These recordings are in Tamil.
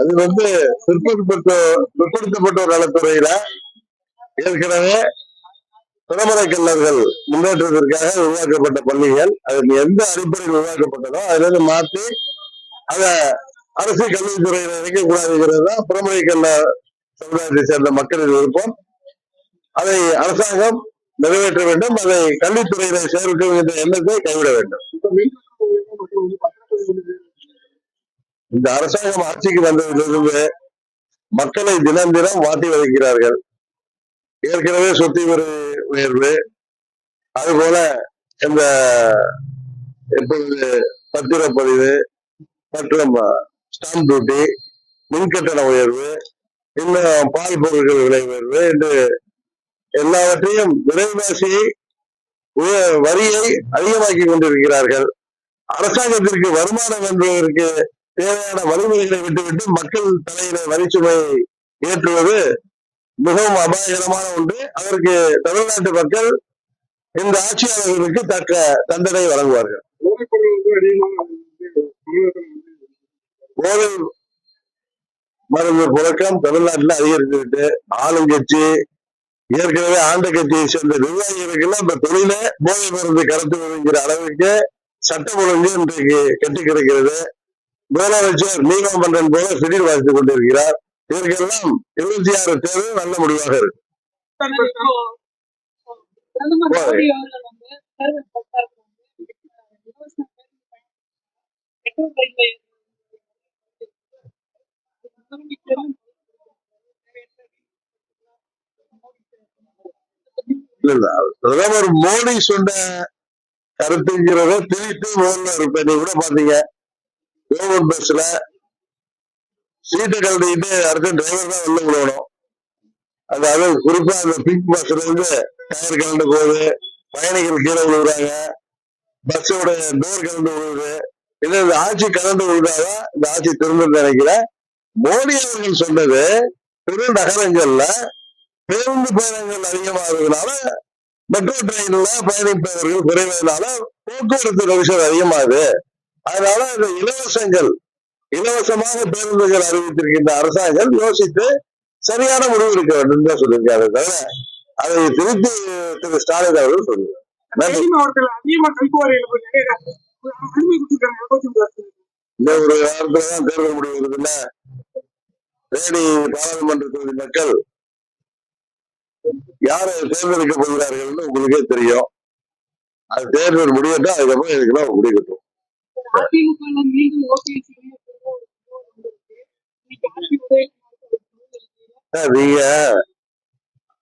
அது வந்து பிற்படுத்தப்பட்ட பிற்படுத்தப்பட்டோர் நலத்துறையில ஏற்கனவே பிரபல கல்லர்கள் முன்னேற்றத்திற்காக உருவாக்கப்பட்ட பள்ளிகள் அது எந்த அடிப்படையில் உருவாக்கப்பட்டதோ அதுல இருந்து மாற்றி அத அரசு கல்வித்துறையில இணைக்கக்கூடாதுங்கிறது தான் பிரமரை கல்ல சமுதாயத்தை சேர்ந்த மக்களின் விருப்பம். அதை அரசாங்கம் நிறைவேற்ற வேண்டும் அதை கல்வித்துறையில சேர்க்கும் என்ற எண்ணத்தை கைவிட வேண்டும். இந்த அரசாங்கம் ஆட்சிக்கு வந்ததிலிருந்து மக்களை தினம் தினம் வாட்டி வதைக்கிறார்கள். ஏற்கனவே சொத்து வரி உயர்வு. அதுபோல இந்த எப்பொழுது பத்திரப்பதிவு மற்றும் ஸ்டாம்ப் டியூட்டி மின்கட்டண உயர்வு இன்னும் பால் பொருட்கள் விலை உயர்வு என்று எல்லாவற்றையும் விலைவாசி வரியை அதிகமாக்கி கொண்டிருக்கிறார்கள். அரசாங்கத்திற்கு வருமானம் என்பதற்கு தேவையான வலிமைகளை விட்டுவிட்டு மக்கள் தலையில வரிச்சுமையை ஏற்றுவது மிகவும் அபாயகரமான ஒன்று. அதற்கு தமிழ்நாட்டு மக்கள் இந்த ஆட்சியாளர்களுக்கு தக்க தண்டனை வழங்குவார்கள். போதை மருந்து புழக்கம் தமிழ்நாட்டில் அதிகரித்துவிட்டு ஆளுங்கட்சி ஏற்கனவே ஆண்ட கட்சியை சேர்ந்த நிர்வாகிகளுக்கெல்லாம் இந்த தொழில போதை மருந்து கடத்துவதுங்கிற அளவுக்கு சட்டம் ஒழுங்கு இன்றைக்கு கட்டி கிடக்கிறது. முதலமைச்சர் நீதிமன்றம் போல சிடில் வாசித்துக் கொண்டிருக்கிறார். இதற்கெல்லாம் இருபத்தி ஆறு தேர்வு நல்ல முடிவாக இருக்கு. பிரதமர் மோடி இல்ல மோடி சொன்ன கருத்துங்கிறத திருப்பி முதல்ல இருப்பேன். நீ கூட பாத்தீங்க. கவர்மெண்ட் பஸ்ல சீட்டை கழட்டிக்கிட்டு அடுத்த டிரைவர் தான் உள்ள விடணும் அதாவது குறிப்பா அந்த பிங்க் பஸ்ல இருந்து டயர் கலந்து போகுது. பயணிகள் கீழே விழுகுறாங்க. பஸ்ஸோட டோர் கலந்து விழுகுது. இது இந்த ஆட்சி கலந்து விழுதாக இந்த ஆட்சி திரும்ப நினைக்கிறேன். மோடி அவர்கள் சொன்னது பெருநகரங்கள்ல பேருந்து பயணங்கள் அதிகமாகிறதுனால மெட்ரோ ட்ரெயின்ல பயணிப்பவர்கள் குறைவதனால போக்குவரத்து நெரிசல் அதிகமாகுது. அதனால இந்த இலவசங்கள் இலவசமாக பேருந்துகள் அறிவித்திருக்கின்ற அரசாங்கம் யோசித்து சரியான முடிவு எடுக்க வேண்டும் தான் சொல்லியிருக்காரு. தவிர அதை திருப்பி திரு ஸ்டாலின் அவர்கள் இருபத்தி இந்த ஒரு வாரத்துல தான் தேர்தல் முடிவு இருக்குல்ல? தேனி பாராளுமன்ற தொகுதி மக்கள் யாரை தேர்ந்தெடுக்க போகிறார்கள்னு உங்களுக்கே தெரியும். அது தேர்தல் முடியட்டும் அதுக்கப்புறம் இதுக்கெல்லாம் முடிக்கட்டும் நீங்க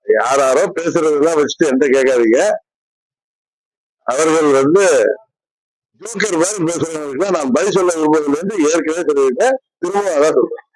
யாராரோ பேசுறதெல்லாம் வச்சுட்டு என்கிட்ட கேட்காதீங்க. அவர்கள் வந்து ஜோக்கர் மாதிரி பேசுறவங்களுக்கு நான் பதில் சொல்ல விரும்புறது இருந்து ஏற்கனவே சொல்லியிருக்கேன் திரும்ப அதான் சொல்றேன்.